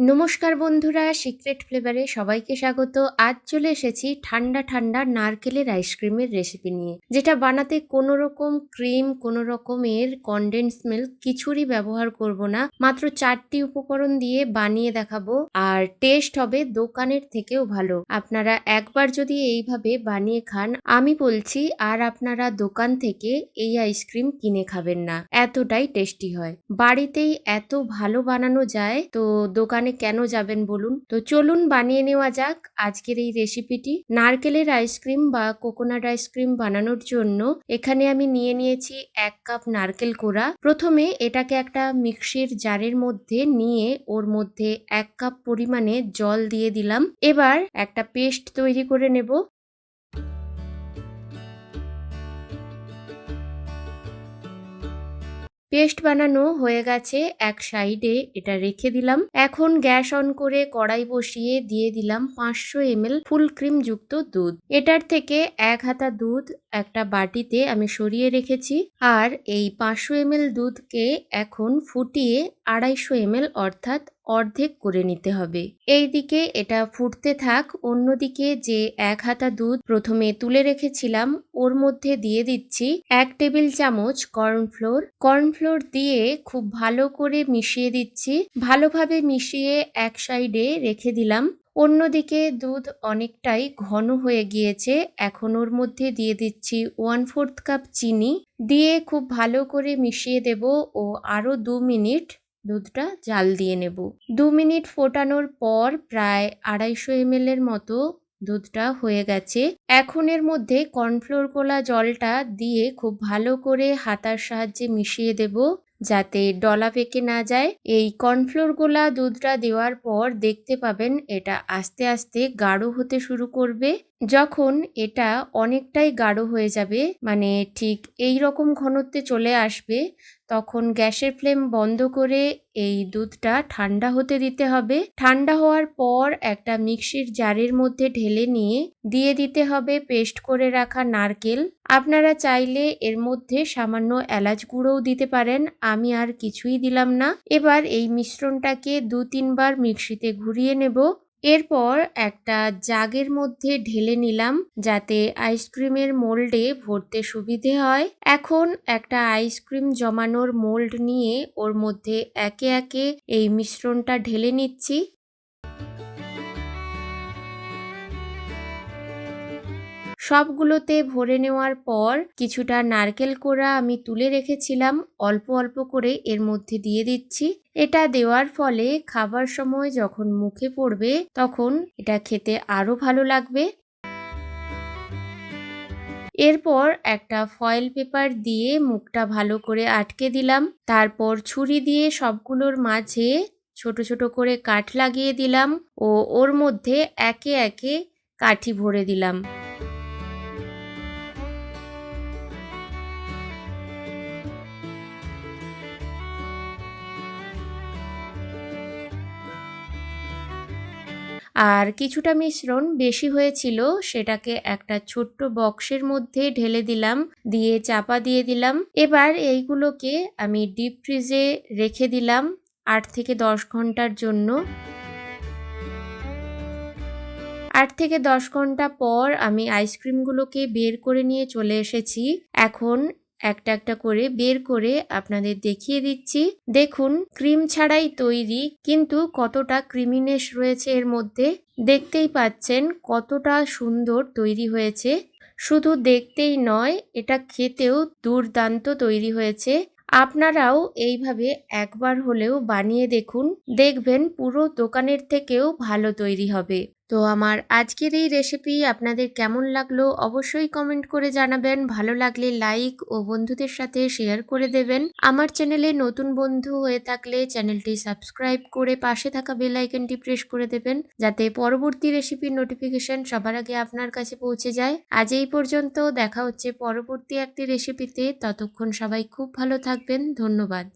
নমস্কার বন্ধুরা সিক্রেট ফ্লেভারে সবাইকে স্বাগত। আজ চলে এসেছি ঠান্ডা ঠান্ডা নারকেলের আইসক্রিমের রেসিপি নিয়ে, যেটা বানাতে কোনো রকম ক্রিম কোনো রকমের কনডেন্স মিল্ক কিছুরই ব্যবহার করব না। মাত্র চারটি উপকরণ দিয়ে বানিয়ে দেখাবো, আর টেস্ট হবে দোকানের থেকেও ভালো। আপনারা একবার যদি এইভাবে বানিয়ে খান, আমি বলছি আর আপনারা দোকান থেকে এই আইসক্রিম কিনে খাবেন না। এতটাই টেস্টি হয়। বাড়িতেই এত ভালো বানানো যায়, তো দোকানে কেন যাবেন বলুন? তো চলুন বানিয়ে নেওয়া যাক আজকের এই রেসিপিটি। নারকেলের আইসক্রিম বা কোকোনাট আইসক্রিম বানানোর জন্য এখানে আমি নিয়ে নিয়েছি এক কাপ নারকেল কোড়া। প্রথমে এটাকে একটা মিক্সির জারের মধ্যে নিয়ে ওর মধ্যে এক কাপ পরিমাণে জল দিয়ে দিলাম। এবার একটা পেস্ট তৈরি করে নেব। পেস্ট বানানো হয়ে গেছে এক সাইডে, এটা রেখে দিলাম। এখন গ্যাস অন করে কড়াই বসিয়ে দিয়ে দিলাম পাঁচশো এমএল ফুল ক্রিম যুক্ত দুধ। এটার থেকে এক হাতা দুধ একটা বাটিতে আমি সরিয়ে রেখেছি আর এই পাঁচশো এমএল দুধকে এখন ফুটিয়ে আড়াইশো এমএল অর্থাৎ অর্ধেক করে নিতে হবে। এই দিকে এটা ফুটতে থাক, অন্যদিকে যে এক হাতা দুধ প্রথমে তুলে রেখেছিলাম ওর মধ্যে দিয়ে দিচ্ছি এক টেবিল চামচ কর্নফ্লোর কর্নফ্লোর দিয়ে খুব ভালো করে মিশিয়ে দিচ্ছি। ভালোভাবে মিশিয়ে এক সাইডে রেখে দিলাম। অন্যদিকে দুধ অনেকটাই ঘন হয়ে গিয়েছে। এখন ওর মধ্যে দিয়ে দিচ্ছি ওয়ান ফোর্থ কাপ চিনি। দিয়ে খুব ভালো করে মিশিয়ে দেব ও আরও দু মিনিট দুধটা জাল দিয়ে নেব। দু মিনিট ফোটানোর পর প্রায় আড়াইশো এম এর মতো দুধটা হয়ে গেছে। এখন এর মধ্যে কর্নফ্লোর গোলা জলটা দিয়ে খুব ভালো করে হাতার সাহায্যে মিশিয়ে দেব যাতে ডলা পেকে না যায়। এই কর্নফ্লোর গোলা দুধটা দেওয়ার পর দেখতে পাবেন এটা আস্তে আস্তে গাঢ় হতে শুরু করবে। যখন এটা অনেকটাই গাঢ় হয়ে যাবে মানে ঠিক এই রকম ঘনত্বে চলে আসবে তখন গ্যাসের ফ্লেম বন্ধ করে এই দুধটা ঠান্ডা হতে দিতে হবে। ঠান্ডা হওয়ার পর একটা মিক্সির জারের মধ্যে ঢেলে নিয়ে দিয়ে দিতে হবে পেস্ট করে রাখা নারকেল। আপনারা চাইলে এর মধ্যে সামান্য এলাচ গুঁড়োও দিতে পারেন, আমি আর কিছুই দিলাম না। এবার এই মিশ্রণটাকে দু তিনবার মিক্সিতে ঘুরিয়ে নেব। এরপর একটা জাগের মধ্যে ঢেলে নিলাম যাতে আইসক্রিমের মোল্ডে ভরতে সুবিধে হয়। এখন একটা আইসক্রিম জমানোর মোল্ড নিয়ে ওর মধ্যে একে একে এই মিশ্রণটা ঢেলে নিচ্ছি। সবগুলোতে ভরে নেওয়ার পর কিছুটা নারকেল কোড়া আমি তুলে রেখেছিলাম, অল্প অল্প করে এর মধ্যে দিয়ে দিচ্ছি। এটা দেওয়ার ফলে খাবার সময় যখন মুখে পড়বে তখন এটা খেতে আরও ভালো লাগবে। এরপর একটা ফয়েল পেপার দিয়ে মুখটা ভালো করে আটকে দিলাম। তারপর ছুরি দিয়ে সবগুলোর মাঝে ছোট ছোট করে কাঠ লাগিয়ে দিলাম ও ওর মধ্যে একে একে কাঠি ভরে দিলাম। আর কিছুটা মিশ্রণ বেশি হয়েছিল, সেটাকে একটা ছোট্ট বক্সের মধ্যে ঢেলে দিলাম, দিয়ে চাপা দিয়ে দিলাম। এবার এইগুলোকে আমি ডিপ ফ্রিজে রেখে দিলাম আট থেকে দশ ঘণ্টার জন্য। আট থেকে দশ ঘণ্টা পর আমি আইসক্রিমগুলোকে বের করে নিয়ে চলে এসেছি। এখন একটা একটা করে বের করে আপনাদের দেখিয়ে দিচ্ছি। দেখুন, ক্রিম ছাড়াই তৈরি, কিন্তু কতটা ক্রিমিনেস রয়েছে এর মধ্যে। দেখতেই পাচ্ছেন কতটা সুন্দর তৈরি হয়েছে। শুধু দেখতেই নয়, এটা খেতেও দুর্দান্ত তৈরি হয়েছে। আপনারাও এইভাবে একবার হলেও বানিয়ে দেখুন। দেখবেন পুরো দোকানের থেকেও ভালো তৈরি হবে। তো আমার আজকের এই রেসিপি আপনাদের কেমন লাগল অবশ্যই কমেন্ট করে জানাবেন। ভালো লাগলে লাইক ও বন্ধুদের সাথে শেয়ার করে দেবেন। আমার চ্যানেলে নতুন বন্ধু হয়ে থাকলে চ্যানেলটি সাবস্ক্রাইব করে পাশে থাকা বেল আইকনটি প্রেস করে দেবেন, যাতে পরবর্তী রেসিপির নোটিফিকেশন সবার আগে আপনার কাছে পৌঁছে যায়। আজ এই পর্যন্ত দেখা হচ্ছে পরবর্তী একটি রেসিপিতে ততক্ষণ সবাই খুব ভালো থাকবেন। ধন্যবাদ।